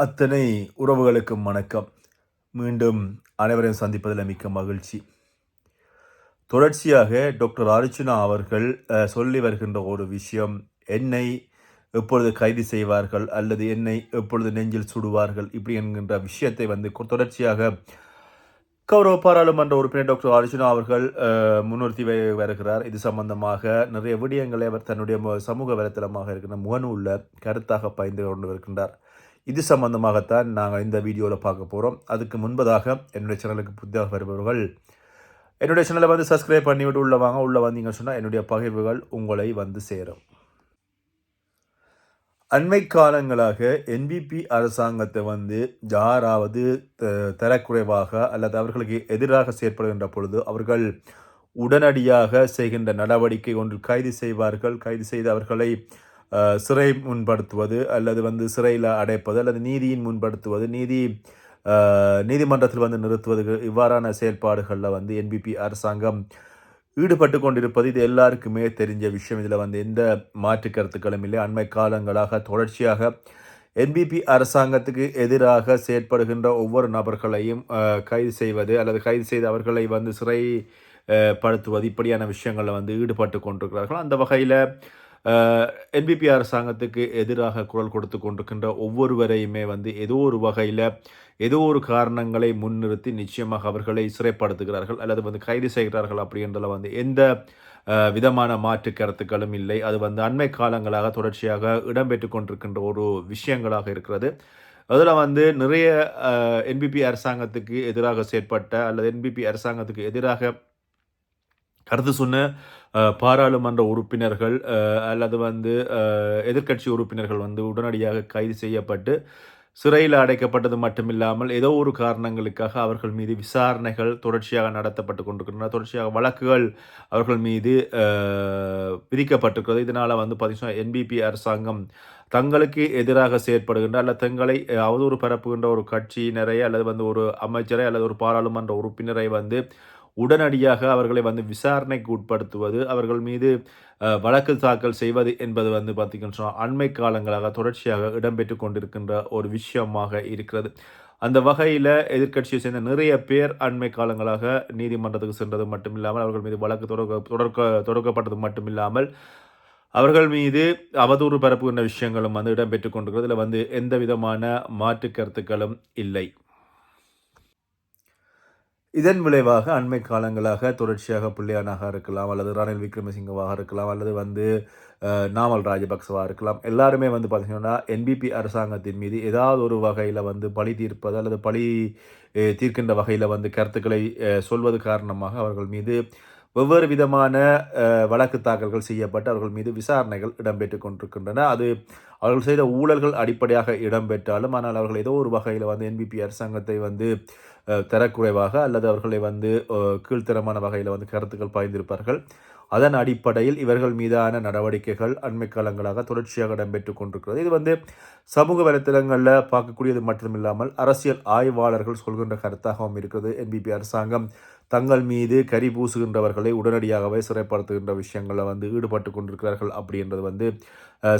அத்தனை உறவுகளுக்கும் வணக்கம். மீண்டும் அனைவரையும் சந்திப்பதில் மிக்க மகிழ்ச்சி. தொடர்ச்சியாக டாக்டர் அர்ச்சுனா அவர்கள் சொல்லி வருகின்ற ஒரு விஷயம் என்னை எப்பொழுது கைது செய்வார்கள் அல்லது என்னை எப்பொழுது நெஞ்சில் சுடுவார்கள் இப்படி என்கின்ற விஷயத்தை வந்து தொடர்ச்சியாக கௌரவ பாராளுமன்ற உறுப்பினர் டாக்டர் அர்ஜுனா அவர்கள் முன்னிறுத்தி வை- வருகிறார். இது சம்பந்தமாக நிறைய விடயங்களை அவர் தன்னுடைய சமூக வலைத்தளமாக இருக்கின்ற முகநூலில் கருத்தாக பயந்து கொண்டு வருகின்றார். இது சம்பந்தமாகத்தான் நாங்கள் இந்த வீடியோவில் பார்க்க போகிறோம் அதுக்கு முன்பதாக என்னுடைய சேனலுக்கு புதிதாக வருபவர்கள் என்னுடைய சேனலை வந்து சப்ஸ்கிரைப் பண்ணிவிட்டு உள்ள வாங்க. உள்ளே வந்தீங்கன்னு சொன்னால் என்னுடைய பகிர்வுகள் உங்களை வந்து சேரும். அண்மை காலங்களாக என்பிபி அரசாங்கத்தை வந்து யாராவது த- தரக்குறைவாக அல்லது அவர்களுக்கு எதிராக செயற்படுகின்ற பொழுது அவர்கள் உடனடியாக செய்கின்ற நடவடிக்கை ஒன்றில் கைது செய்வார்கள். கைது செய்து அவர்களை சிறை முன்படுத்துவது அல்லது வந்து சிறையில் அடைப்பது அல்லது நீதியின் முன்படுத்துவது நீதி நீதிமன்றத்தில் வந்து நிறுத்துவது இவ்வாறான செயல்பாடுகளில் வந்து என்பிபி அரசாங்கம் ஈடுபட்டு கொண்டிருப்பது இது எல்லாருக்குமே தெரிஞ்ச விஷயம். இதில் வந்து எந்த மாற்று கருத்துக்களும் இல்லை. அண்மை காலங்களாக தொடர்ச்சியாக என்பிபி அரசாங்கத்துக்கு எதிராக செயற்படுகின்ற ஒவ்வொரு நபர்களையும் கைது செய்வது அல்லது கைது செய்து அவர்களை வந்து சிறை படுத்துவது இப்படியான விஷயங்களில் வந்து ஈடுபட்டு கொண்டிருக்கிறார்கள். அந்த வகையில் என்பிபி அரசாங்கத்துக்கு எதிராக குரல் கொடுத்து கொண்டிருக்கின்ற ஒவ்வொருவரையுமே வந்து ஏதோ ஒரு வகையில் ஏதோ ஒரு காரணங்களை முன்னிறுத்தி நிச்சயமாக அவர்களை சிறைப்படுத்துகிறார்கள் அல்லது வந்து கைது செய்கிறார்கள் அப்படின்றதுல வந்து எந்த விதமான மாற்று கருத்துக்களும் இல்லை. அது வந்து அண்மை காலங்களாக தொடர்ச்சியாக இடம்பெற்று கொண்டிருக்கின்ற ஒரு விஷயங்களாக இருக்கிறது. அதில் வந்து நிறைய என்பிபி அரசாங்கத்துக்கு எதிராக செயற்பட்ட அல்லது என்பிபி அரசாங்கத்துக்கு எதிராக கருத்து சொன்ன பாராளுமன்ற உறுப்பினர்கள் அல்லது வந்து எதிர்கட்சி எதிர்க்கட்சி உறுப்பினர்கள் வந்து உடனடியாக கைது செய்யப்பட்டு சிறையில் அடைக்கப்பட்டது மட்டுமில்லாமல் ஏதோ ஒரு காரணங்களுக்காக அவர்கள் மீது விசாரணைகள் தொடர்ச்சியாக நடத்தப்பட்டு கொண்டிருக்கின்றன. தொடர்ச்சியாக வழக்குகள் அவர்கள் மீது விதிக்கப்பட்டிருக்கிறது. இதனால் வந்து பார்த்தீங்கன்னா என்பிபி அரசாங்கம் தங்களுக்கு எதிராக செயற்படுகின்ற அல்லது தங்களை அவதூறு பரப்புகின்ற ஒரு கட்சியினரை அல்லது வந்து ஒரு அமைச்சரை அல்லது ஒரு பாராளுமன்ற உறுப்பினரை வந்து உடனடியாக அவர்களை வந்து விசாரணைக்கு உட்படுத்துவது அவர்கள் மீது வழக்கு தாக்கல் செய்வது என்பது வந்து பார்த்திங்கன்னு சொன்னால் அண்மை காலங்களாக தொடர்ச்சியாக இடம்பெற்று கொண்டிருக்கின்ற ஒரு விஷயமாக இருக்கிறது. அந்த வகையில் எதிர்க்கட்சியை சேர்ந்த நிறைய பேர் அண்மை காலங்களாக நீதிமன்றத்துக்கு சென்றது மட்டுமில்லாமல் அவர்கள் மீது வழக்கு தொடக்க தொடக்க தொடக்கப்பட்டது மட்டுமில்லாமல் அவர்கள் மீது அவதூறு பரப்புகின்ற விஷயங்களும் வந்து இடம்பெற்று கொண்டிருக்கிறது. இதில் வந்து எந்த விதமான மாற்று கருத்துக்களும் இல்லை. இதன் விளைவாக அண்மை காலங்களாக தொடர்ச்சியாக பிள்ளையானாக இருக்கலாம் அல்லது ரணில் விக்ரமசிங்கவாக இருக்கலாம் அல்லது வந்து நாமல் ராஜபக்சவாக இருக்கலாம். எல்லாருமே வந்து பார்த்திங்கன்னா என்பிபி அரசாங்கத்தின் மீது ஏதாவது ஒரு வகையில் வந்து பழி தீர்ப்பது அல்லது பழி தீர்க்கின்ற வகையில் வந்து கருத்துக்களை சொல்வது காரணமாக அவர்கள் மீது வெவ்வேறு விதமான வழக்கு தாக்கல்கள் செய்யப்பட்டு அவர்கள் மீது விசாரணைகள் இடம்பெற்று கொண்டிருக்கின்றன. அது அவர்கள் செய்த ஊழல்கள் அடிப்படையாக இடம்பெற்றாலும் ஆனால் அவர்கள் ஏதோ ஒரு வகையில் வந்து என்பிபி அரசாங்கத்தை வந்து தரக்குறைவாக அல்லது அவர்களை வந்து கீழ்த்தரமான வகையில் வந்து கருத்துக்கள் பாய்ந்திருப்பார்கள். அதன் அடிப்படையில் இவர்கள் மீதான நடவடிக்கைகள் அண்மை காலங்களாக தொடர்ச்சியாக இடம்பெற்று கொண்டிருக்கிறது. இது வந்து சமூக வலைத்தளங்களில் பார்க்கக்கூடியது மட்டுமில்லாமல் அரசியல் ஆய்வாளர்கள் சொல்கின்ற கருத்தாகவும் இருக்கிறது. என்பிபி அரசாங்கம் தங்கள் மீது கரி பூசுகின்றவர்களை உடனடியாகவே சிறைப்படுத்துகின்ற விஷயங்களில் வந்து ஈடுபட்டு கொண்டிருக்கிறார்கள் அப்படின்றது வந்து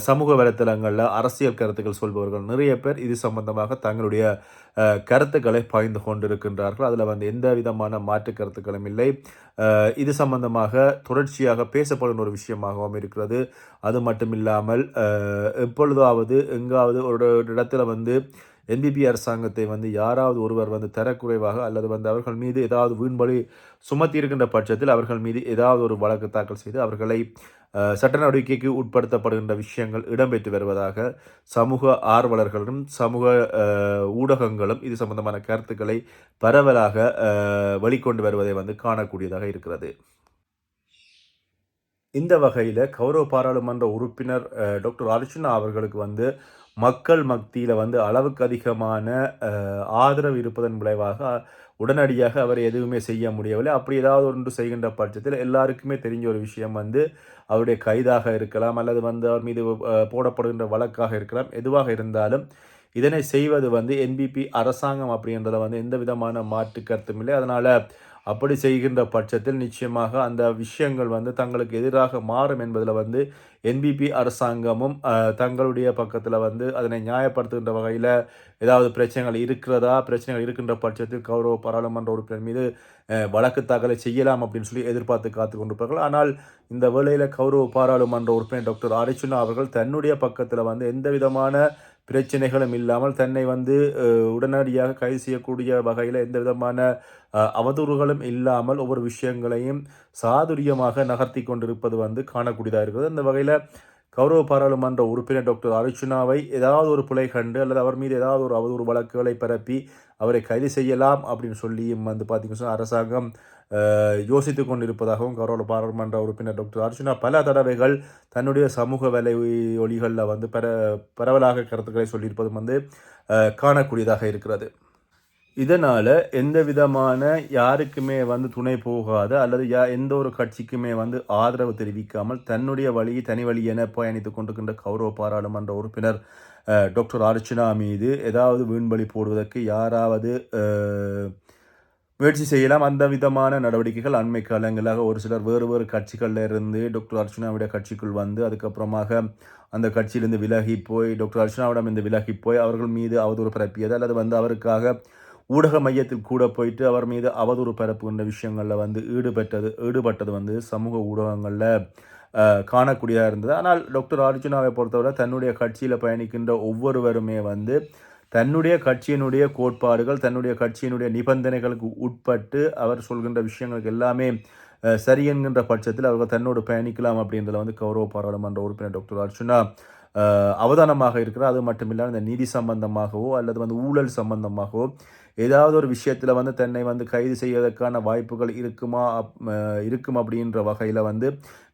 சமூக வலைத்தளங்களில் அரசியல் கருத்துக்கள் சொல்பவர்கள் நிறைய பேர் இது சம்பந்தமாக தங்களுடைய கருத்துக்களை பாய்ந்து கொண்டிருக்கின்றார்கள். அதில் வந்து எந்த விதமான மாற்று கருத்துக்களும் இல்லை. இது சம்பந்தமாக தொடர்ச்சியாக பேசப்படும் ஒரு விஷயமாகவும் இருக்கிறது. அது மட்டும் இல்லாமல் எப்பொழுதாவது எங்காவது ஒரு இடத்துல வந்து என்பிபி அரசாங்கத்தை வந்து யாராவது ஒருவர் வந்து தரக்குறைவாக அல்லது வந்து அவர்கள் மீது ஏதாவது வீண்பலி சுமத்தி இருக்கின்ற பட்சத்தில் அவர்கள் மீது ஏதாவது ஒரு வழக்கு தாக்கல் செய்து அவர்களை சட்ட நடவடிக்கைக்கு உட்படுத்தப்படுகின்ற விஷயங்கள் இடம்பெற்று வருவதாக சமூக ஆர்வலர்களும் சமூக ஊடகங்களும் இது சம்பந்தமான கருத்துக்களை பரவலாக வெளிக்கொண்டு வருவதை வந்து காணக்கூடியதாக இருக்கிறது. இந்த வகையில் கௌரவ பாராளுமன்ற உறுப்பினர் டாக்டர் அர்ஜுனா அவர்களுக்கு வந்து மக்கள் மத்தியில் வந்து அளவுக்கு அதிகமான ஆதரவு இருப்பதன் விளைவாக உடனடியாக அவர் எதுவுமே செய்ய முடியவில்லை. அப்படி ஏதாவது ஒன்று செய்கின்ற பட்சத்தில் எல்லாருக்குமே தெரிஞ்ச ஒரு விஷயம் வந்து அவருடைய கைதாக இருக்கலாம் அல்லது வந்து அவர் மீது போடப்படுகின்ற வழக்காக இருக்கலாம். எதுவாக இருந்தாலும் இதனை செய்வது வந்து என்பிபி அரசாங்கம் அப்படின்றத வந்து எந்த விதமான மாற்று கருத்தும் இல்லை. அதனால் அப்படி செய்கின்ற பட்சத்தில் நிச்சயமாக அந்த விஷயங்கள் வந்து தங்களுக்கு எதிராக மாறும் என்பதில் வந்து என்பிபி அரசாங்கமும் தங்களுடைய பக்கத்தில் வந்து அதனை நியாயப்படுத்துகின்ற வகையில் ஏதாவது பிரச்சனைகள் இருக்கிறதா? பிரச்சனைகள் இருக்கின்ற பட்சத்தில் கௌரவ பாராளுமன்ற உறுப்பினர் மீது வழக்கு தாக்கலை செய்யலாம் அப்படின்னு சொல்லி எதிர்பார்த்து காத்து கொண்டிருப்பார்கள். ஆனால் இந்த வேளையில் கௌரவ பாராளுமன்ற உறுப்பினர் டாக்டர் ஆரிச்சுனா அவர்கள் தன்னுடைய பக்கத்தில் வந்து எந்த விதமான பிரச்சனைகளும் இல்லாமல் தன்னை வந்து உடனடியாக கைது செய்யக்கூடிய வகையில் எந்த விதமான அவதூறுகளும் இல்லாமல் ஒவ்வொரு விஷயங்களையும் சாதுரியமாக நகர்த்தி கொண்டிருப்பது வந்து காணக்கூடியதாக இருக்கிறது. அந்த வகையில் கௌரவ பாராளுமன்ற உறுப்பினர் டாக்டர் அர்ச்சுனாவை ஏதாவது ஒரு பிழை கண்டு அல்லது அவர் மீது ஏதாவது ஒரு அவதூறு வழக்குகளை பரப்பி அவரை கைது செய்யலாம் அப்படின்னு சொல்லியும் வந்து பார்த்திங்கன்னா அரசாங்கம் யோசித்து கொண்டிருப்பதாகவும் கௌரவ பாராளுமன்ற உறுப்பினர் டாக்டர் அர்ச்சுனா பல தடவைகள் தன்னுடைய சமூக வேலை ஒளிகளில் வந்து பர பரவலாக கருத்துக்களை சொல்லியிருப்பதும் வந்து காணக்கூடியதாக இருக்கிறது. இதனால் எந்த விதமான யாருக்குமே வந்து துணை போகாத அல்லது யா எந்த ஒரு கட்சிக்குமே வந்து ஆதரவு தெரிவிக்காமல் தன்னுடைய வழியை தனி வழி என பயணித்து கொண்டிருக்கின்ற கௌரவ பாராளுமன்ற உறுப்பினர் டாக்டர் அர்ச்சனா மீது ஏதாவது வீண்பலி போடுவதற்கு யாராவது முயற்சி செய்யலாம். அந்த விதமான நடவடிக்கைகள் அண்மை காலங்களாக ஒரு சிலர் வேறு வேறு கட்சிகளில் இருந்து டாக்டர் அர்ச்சனாவுடைய கட்சிக்குள் வந்து அதுக்கப்புறமாக அந்த கட்சியிலிருந்து விலகி போய் டாக்டர் அர்ச்சனாவிடம் இருந்து விலகி போய் அவர்கள் மீது அவதூறு பரப்பியது அல்லது வந்து அவருக்காக ஊடக மையத்தில் கூட போயிட்டு அவர் மீது அவதூறு பரப்புகின்ற விஷயங்களில் வந்து ஈடுபட்டது ஈடுபட்டது வந்து சமூக ஊடகங்களில் காணக்கூடியதாக இருந்தது. ஆனால் டாக்டர் அர்ஜுனாவை பொறுத்தவரை தன்னுடைய கட்சியில் பயணிக்கின்ற ஒவ்வொருவருமே வந்து தன்னுடைய கட்சியினுடைய கோட்பாடுகள் தன்னுடைய கட்சியினுடைய நிபந்தனைகளுக்கு உட்பட்டு அவர் சொல்கின்ற விஷயங்களுக்கு எல்லாமே சரி என்கின்ற பட்சத்தில் அவர்கள் தன்னோடு பயணிக்கலாம் அப்படின்றத வந்து கௌரவ பாராளுமன்ற உறுப்பினர் டாக்டர் அர்ச்சுனா அவதானமாக இருக்கிறார். அது மட்டும் இல்லாமல் இந்த நிதி சம்பந்தமாகவோ அல்லது வந்து ஊழல் சம்பந்தமாகவோ ஏதாவது ஒரு விஷயத்தில் வந்து தன்னை வந்து கைது செய்வதற்கான வாய்ப்புகள் இருக்குமா இருக்கும் அப்படின்ற வகையில் வந்து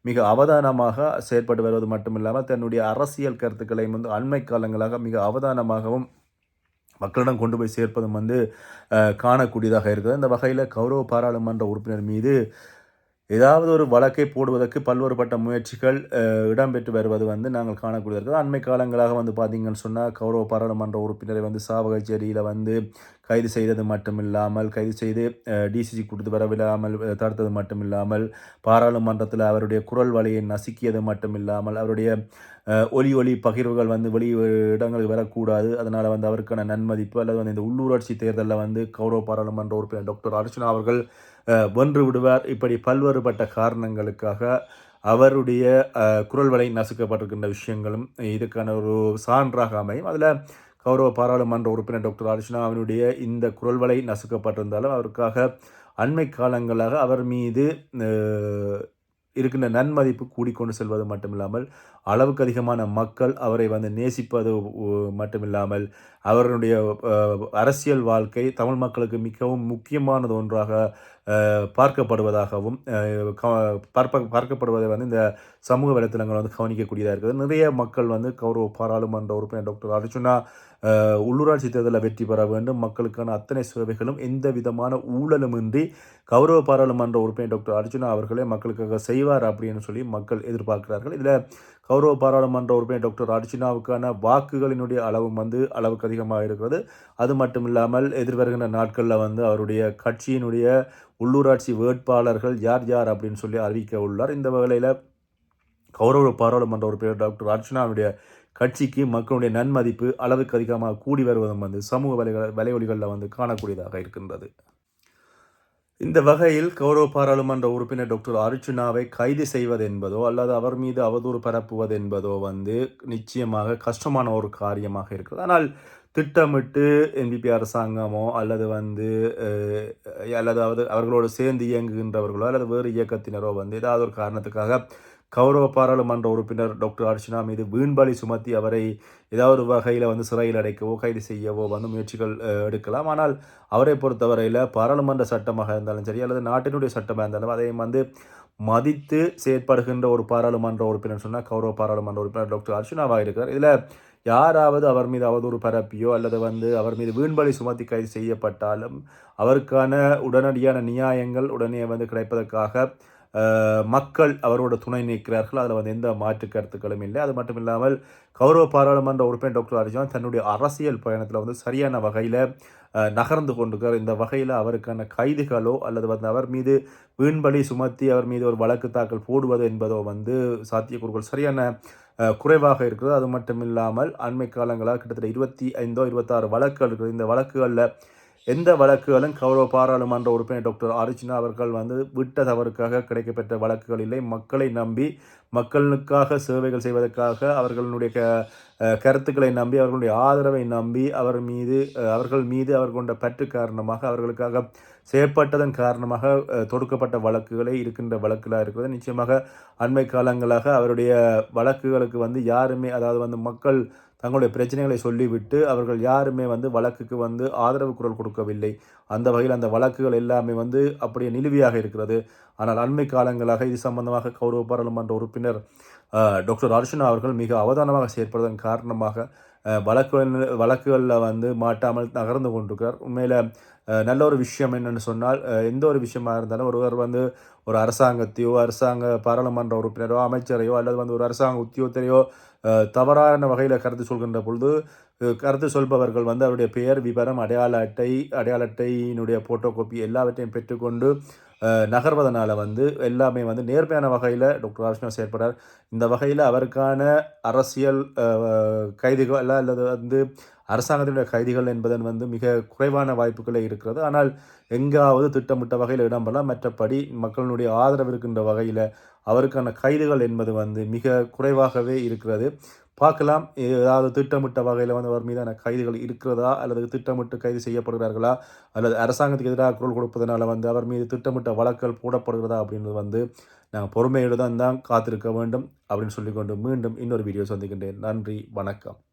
மிக அவதானமாக செயற்பட்டு வருவது மட்டுமில்லாமல் தன்னுடைய அரசியல் கருத்துக்களையும் வந்து அண்மை காலங்களாக மிக அவதானமாகவும் மக்களிடம் கொண்டு போய் சேர்ப்பதும் வந்து காணக்கூடியதாக இருக்குது. இந்த வகையில் கௌரவ பாராளுமன்ற உறுப்பினர் மீது ஏதாவது ஒரு வழக்கை போடுவதற்கு பல்வேறுபட்ட முயற்சிகள் இடம்பெற்று வருவது வந்து நாங்கள் காணக்கூடியது இருக்கிறது அண்மை காலங்களாக வந்து பார்த்தீங்கன்னு சொன்னால் கௌரவ பாராளுமன்ற உறுப்பினரை வந்து சாவகச்சேரியில் வந்து கைது செய்தது மட்டும் இல்லாமல் கைது செய்து டிசிசி கொடுத்து வரவிடாமல் தடுத்தது மட்டும் இல்லாமல் பாராளுமன்றத்தில் அவருடைய குரல் வலையை நசுக்கியது மட்டும் இல்லாமல் அவருடைய ஒலி ஒலி பகிர்வுகள் வந்து வெளி இடங்களுக்கு வரக்கூடாது. அதனால் வந்து அவருக்கான நன்மதிப்பு அல்லது வந்து இந்த உள்ளூராட்சி தேர்தலில் வந்து கௌரவ பாராளுமன்ற உறுப்பினர் டாக்டர் அர்ச்சனா அவர்கள் வென்று விடுவார். இப்படி பல்வேறுபட்ட காரணங்களுக்காக அவருடைய குரல் வலை நசுக்கப்பட்டிருக்கின்ற விஷயங்களும் இதுக்கான ஒரு சான்றாக அமையும். அதில் கௌரவ பாராளுமன்ற உறுப்பினர் டாக்டர் அர்ச்சனா அவனுடைய இந்த குரல் வலை நசுக்கப்பட்டிருந்தாலும் அவருக்காக அண்மை காலங்களாக அவர் மீது இருக்கின்ற நன்மதிப்பு கூடிக்கொண்டு செல்வது மட்டுமில்லாமல் அளவுக்கு அதிகமான மக்கள் அவரை வந்து நேசிப்பது மட்டுமில்லாமல் அவருடைய அரசியல் வாழ்க்கை தமிழ் மக்களுக்கு மிகவும் முக்கியமானது ஒன்றாக பார்க்கப்படுவதாகவும் பார்ப்ப பார்க்கப்படுவதை வந்து இந்த சமூக வலைத்தளங்கள் வந்து கவனிக்கக்கூடியதாக இருக்குது. நிறைய மக்கள் வந்து கௌரவ பாராளுமன்ற உறுப்பினர் டாக்டர் அர்ஜுனா உள்ளூராட்சி தேர்தலில் வெற்றி பெற வேண்டும். மக்களுக்கான அத்தனை சேவைகளும் எந்த விதமான ஊழலுமின்றி கௌரவ பாராளுமன்ற உறுப்பினர் டாக்டர் அர்ஜுனா அவர்களே மக்களுக்காக செய்வார் அப்படின்னு சொல்லி மக்கள் எதிர்பார்க்கிறார்கள். இதில் கௌரவ பாராளுமன்ற உறுப்பினர் டாக்டர் அர்ஜுனாவுக்கான வாக்குகளினுடைய அளவும் வந்து அளவுக்கு அதிகமாக இருக்கிறது. அது மட்டும் இல்லாமல் எதிர்வருகின்ற நாட்களில் வந்து அவருடைய கட்சியினுடைய உள்ளூராட்சி வேட்பாளர்கள் யார் யார் அப்படின்னு சொல்லி அறிவிக்க உள்ளார். இந்த வகையில் கௌரவ பாராளுமன்ற உறுப்பினர் டாக்டர் அர்ச்சனாவுடைய கட்சிக்கு மக்களுடைய நன்மதிப்பு அளவுக்கு அதிகமாக கூடி வருவதும் வந்து சமூக வலை வலைவலிகளில் வந்து காணக்கூடியதாக இருக்கின்றது. இந்த வகையில் கௌரவ பாராளுமன்ற உறுப்பினர் டாக்டர் அர்ச்சுனாவை கைது செய்வது என்பதோ அல்லது அவர் மீது அவதூறு பரப்புவது என்பதோ வந்து நிச்சயமாக கஷ்டமான ஒரு காரியமாக இருக்கிறது. ஆனால் திட்டமிட்டு என்பிபி அரசாங்கமோ அல்லது வந்து அல்லது அவர்களோடு சேர்ந்து இயங்குகின்றவர்களோ அல்லது வேறு இயக்கத்தினரோ வந்து ஏதாவது ஒரு காரணத்துக்காக கௌரவ பாராளுமன்ற உறுப்பினர் டாக்டர் அர்ச்சனா மீது வீண்பலி சுமத்தி அவரை ஏதாவது ஒரு வகையில் வந்து சிறையில் அடைக்கவோ கைது செய்யவோ வந்து முயற்சிகள் எடுக்கலாம். ஆனால் அவரை பொறுத்தவரையில் பாராளுமன்ற சட்டமாக இருந்தாலும் சரி அல்லது நாட்டினுடைய சட்டமாக இருந்தாலும் அதை வந்து மதித்து செயற்படுகின்ற ஒரு பாராளுமன்ற உறுப்பினர் சொன்னால் கௌரவ பாராளுமன்ற உறுப்பினர் டாக்டர் அர்ச்சனாவாக இருக்கிறார். இதில் யாராவது அவர் மீது அவதூறு பரப்பியோ அல்லது வந்து அவர் மீது வீண்பலி சுமத்தி கைது செய்யப்பட்டாலும் அவருக்கான உடனடியான நியாயங்கள் உடனே வந்து கிடைப்பதற்காக மக்கள் அவரோட துணை நிற்கிறார்கள் அதில் வந்து எந்த மாற்று கருத்துக்களும் இல்லை. அது மட்டும் இல்லாமல் கௌரவ பாராளுமன்ற உறுப்பினர் டாக்டர் அர்ஜுன் தன்னுடைய அரசியல் பயணத்தில் வந்து சரியான வகையில் நகர்ந்து கொண்டிருக்கார். இந்த வகையில் அவருக்கான கைதுகளோ அல்லது வந்து அவர் மீது வீண்பலி சுமத்தி அவர் மீது ஒரு வழக்கு தாக்கல் போடுவது என்பதோ வந்து சாத்தியக்கூறுகள் சரியான குறைவாக இருக்கிறது. அது மட்டும் இல்லாமல் அண்மை காலங்களாக கிட்டத்தட்ட இருபத்தி ஐந்தோ இருபத்தாறு வழக்குகள் இருக்குது. இந்த வழக்குகளில் எந்த வழக்குகளும் கௌரவ பாராளுமன்ற உறுப்பினர் டாக்டர் அர்ஜுனா அவர்கள் வந்து விட்ட தவறுக்காக கிடைக்கப்பெற்ற வழக்குகள் இல்லை. மக்களை நம்பி மக்களுக்காக சேவைகள் செய்வதற்காக அவர்களுடைய க கருத்துக்களை நம்பி அவர்களுடைய ஆதரவை நம்பி அவர் மீது அவர்கள் மீது அவர் கொண்ட பற்று காரணமாக அவர்களுக்காக செயற்பட்டதன் காரணமாக தொடுக்கப்பட்ட வழக்குகளே இருக்கின்ற வழக்குகளாக இருக்கிறது. நிச்சயமாக அண்மை காலங்களாக அவருடைய வழக்குகளுக்கு வந்து யாருமே அதாவது வந்து மக்கள் தங்களுடைய பிரச்சனைகளை சொல்லிவிட்டு அவர்கள் யாருமே வந்து வழக்குக்கு வந்து ஆதரவு குரல் கொடுக்கவில்லை. அந்த வகையில் அந்த வழக்குகள் எல்லாமே வந்து அப்படியே நிலுவையாக இருக்கிறது. ஆனால் அண்மை காலங்களாக இது சம்பந்தமாக கௌரவ பாராளுமன்ற உறுப்பினர் டாக்டர் அர்ஷனா அவர்கள் மிக அவதானமாக செயற்படுவதன் காரணமாக வழக்குகள் வழக்குகளில் வந்து மாட்டாமல் நகர்ந்து கொண்டிருக்கிறார். உண்மையில் நல்ல ஒரு விஷயம் என்னென்னு சொன்னால் எந்த ஒரு விஷயமாக இருந்தாலும் ஒருவர் வந்து ஒரு அரசாங்கத்தையோ அரசாங்க பாராளுமன்ற உறுப்பினரோ அமைச்சரையோ அல்லது வந்து ஒரு அரசாங்க உத்தியோகத்தையோ தவறான வகையில் கருத்து சொல்கின்ற பொழுது கருத்து சொல்பவர்கள் வந்து அவருடைய பெயர் விவரம் அடையாள அட்டை அடையாள அட்டையினுடைய ஃபோட்டோ காப்பி எல்லாவற்றையும் பெற்றுக்கொண்டு நகர்வதனால் வந்து எல்லாமே வந்து நேர்மையான வகையில் டாக்டர் ஆர்ஷ்னா செயற்படார் இந்த வகையில் அவருக்கான அரசியல் கைதிகள் அல்லது வந்து அரசாங்கத்தினுடைய கைதிகள் என்பதன் வந்து மிக குறைவான வாய்ப்புகளே இருக்கிறது. ஆனால் எங்காவது திட்டமிட்ட வகையில் இடம்பெறலாம். மற்றபடி மக்களினுடைய ஆதரவு இருக்கின்ற வகையில் அவருக்கான கைதுகள் என்பது வந்து மிக குறைவாகவே இருக்கிறது. பார்க்கலாம். ஏதாவது திட்டமிட்ட வகையில் வந்து அவர் மீதான கைதுகள் இருக்கிறதா? அல்லது திட்டமிட்டு கைது செய்யப்படுகிறார்களா? அல்லது அரசாங்கத்துக்கு எதிராக குரல் கொடுப்பதனால வந்து அவர் மீது திட்டமிட்ட வழக்கல் போடப்படுகிறதா? அப்படின்றது வந்து நாங்கள் பொறுமையுடன் தான் காத்திருக்க வேண்டும் அப்படின்னு சொல்லிக்கொண்டு மீண்டும் இன்னொரு வீடியோ சந்திக்கின்றேன். நன்றி. வணக்கம்.